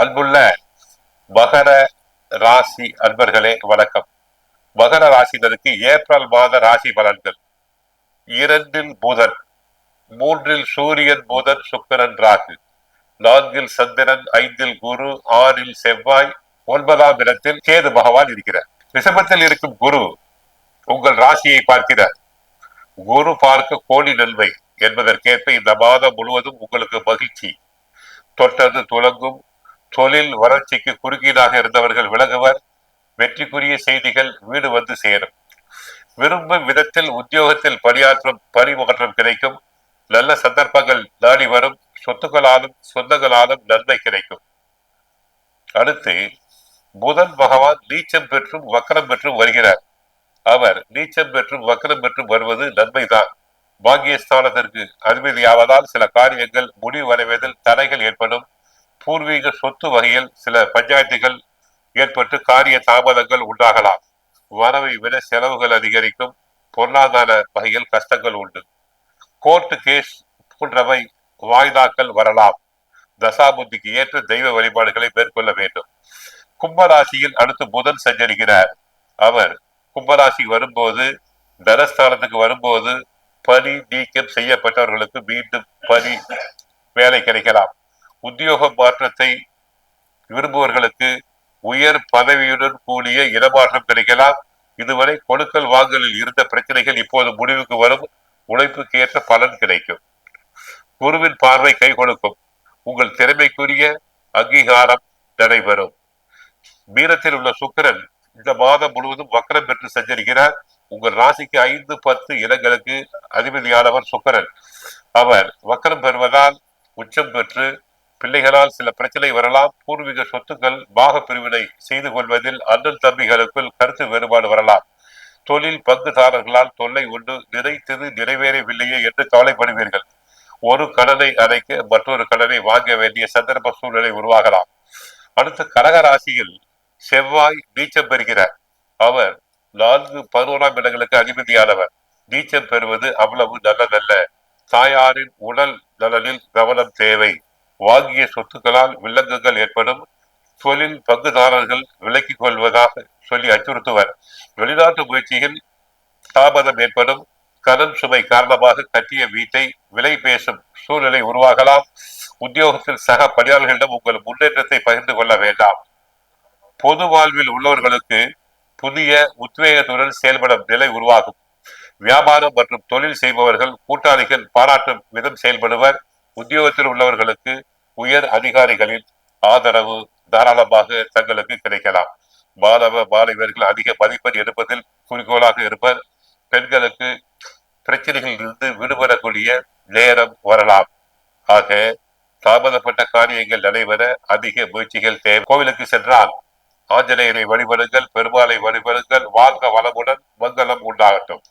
அன்புள்ள மகர ராசி அன்பர்களே வணக்கம். மகர ராசினருக்கு ஏப்ரல் மாத ராசி பலன்கள். இரண்டில் புதன் மூன்றில் சூரியன் புதன் சுக்கரன் ராகு. நான்கில் சந்திரன் ஐந்தில் குரு ஆறில் செவ்வாய் ஒன்பதாம் இடத்தில் கேது பகவான் இருக்கிறார். ரிஷபத்தில் இருக்கும் குரு உங்கள் ராசியை பார்க்கிறார். குரு பார்க்க கோடி நன்மை என்பதற்கேற்ப இந்த மாதம் முழுவதும் உங்களுக்கு மகிழ்ச்சி. தொட்டது துலங்கும் தொழில் வளர்ச்சிக்கு குறுக்கீடாக இருந்தவர்கள் விலகுவர் வெற்றிக்குரிய செய்திகள் வீடு வந்து சேரும். விரும்பும் விதத்தில் உத்தியோகத்தில் பணியாற்றும் பரிமாற்றம் கிடைக்கும். நல்ல சந்தர்ப்பங்கள் நாடி வரும். சொத்துக்களாலும் சொந்தங்களாலும் நன்மை கிடைக்கும். அடுத்து புதன் பகவான் நீச்சம் பெற்றும் வக்கரம் பெற்றும் வருகிறார். அவர் நீச்சம் பெற்றும் வக்கரம் பெற்றும் வருவது நன்மைதான். பாக்கியஸ்தானத்திற்கு அதிபதியாவதால் சில காரியங்கள் முடிவடைவதில் தடைகள் ஏற்படும். பூர்வீக சொத்து வகையில் சில பஞ்சாயத்துகள் ஏற்பட்டு காரிய தாமதங்கள் உண்டாகலாம். வரவை விட செலவுகள் அதிகரிக்கும் பொருளாதார வகையில் கஷ்டங்கள் உண்டு. கோர்ட்டு கேஸ் போன்றவை வாய்தாக்கள் வரலாம். தசாபுத்திக்கு ஏற்ற தெய்வ வழிபாடுகளை மேற்கொள்ள வேண்டும். கும்பராசியில் அடுத்து புதன் சஞ்சரிக்கிறார். அவர் கும்பராசி வரும்போது தனஸ்தானத்துக்கு வரும்போது பணி நீக்கம் செய்யப்பட்டவர்களுக்கு மீண்டும் பணி வேலை கிடைக்கலாம். உத்தியோக மாற்றத்தை விரும்புவர்களுக்கு உயர் பதவியுடன் கூடிய இடமாற்றம் கிடைக்கலாம். இதுவரை கொடுக்கல் வாங்கலில் இருந்த பிரச்சனைகள் இப்போது முடிவுக்கு வரும். உழைப்புக்கு ஏற்ற பலன் கிடைக்கும். குருவின் பார்வை கை கொடுக்கும். உங்கள் திறமைக்குரிய அங்கீகாரம் நடைபெறும். மீனத்தில் உள்ள சுக்கிரன் இந்த மாதம் முழுவதும் வக்கரம் பெற்று சஞ்சரிக்கிறார் உங்கள் ராசிக்கு ஐந்து பத்து இடங்களுக்கு அதிபதியானவர் சுக்கிரன். அவர் வக்கரம் பெறுவதால் உச்சம் பெற்று பிள்ளைகளால் சில பிரச்சனை வரலாம். பூர்வீக சொத்துக்கள் பாக பிரிவினை செய்து கொள்வதில் அண்ணன் தம்பிகளுக்குள் கருத்து வேறுபாடு வரலாம். தொழில் பங்குதாரர்களால் தொல்லை உண்டு. நிறைத்தது நிறைவேறவில்லையே என்று கவலைப்படுவீர்கள். ஒரு கடனை அடைக்க மற்றொரு கடனை வாங்க வேண்டிய சந்தர்ப்ப சூழ்நிலை உருவாகலாம். அடுத்த கடகராசியில் செவ்வாய் நீச்சம் பெறுகிறார். அவர் நான்கு பதினோராம் இடங்களுக்கு அதிபதியானவர். நீச்சம் பெறுவது அவ்வளவு நல்லதல்ல. தாயாரின் உடல் நலனில் கவனம் தேவை. வாங்கிய சொத்துக்களால் வில்லங்கங்கள் ஏற்படும். தொழில் பங்குதாரர்கள் விலக்கிக் கொள்வதாக சொல்லி அச்சுறுத்துவர். வெளிநாட்டு முயற்சியில் தாமதம் ஏற்படும். கடன் சுமை காரணமாக கட்டிய வீட்டை விலை பேசும் சூழ்நிலை உருவாகலாம். உத்தியோகத்தில் சக பணியாளர்களிடம் உங்கள் முன்னேற்றத்தை பகிர்ந்து கொள்ள வேண்டாம். பொது வாழ்வில் உள்ளவர்களுக்கு புதிய உத்வேகத்துடன் செயல்படும் நிலை உருவாகும். வியாபாரம் மற்றும் தொழில் செய்பவர்கள் கூட்டாளிகள் பாராட்டும் விதம் செயல்படுவர். உத்தியோகத்தில் உள்ளவர்களுக்கு உயர் அதிகாரிகளின் ஆதரவு தாராளமாக தங்களுக்கு கிடைக்கலாம். மாணவ மாணவியர்கள் அதிக மதிப்பெண் எடுப்பதில் குறிக்கோளாக இருப்பர். பெண்களுக்கு பிரச்சனைகளில் இருந்து விடுபடக்கூடிய நேரம் வரலாம். ஆக தாமதப்பட்ட காரியங்கள் நடைபெற அதிக முயற்சிகள் தேவை. கோவிலுக்கு சென்றால் ஆஞ்சநேயரை வழிபடுங்கள் பெருமாளை வழிபடுங்கள் வாழ்க வளமுடன் மங்களம் உண்டாகட்டும்.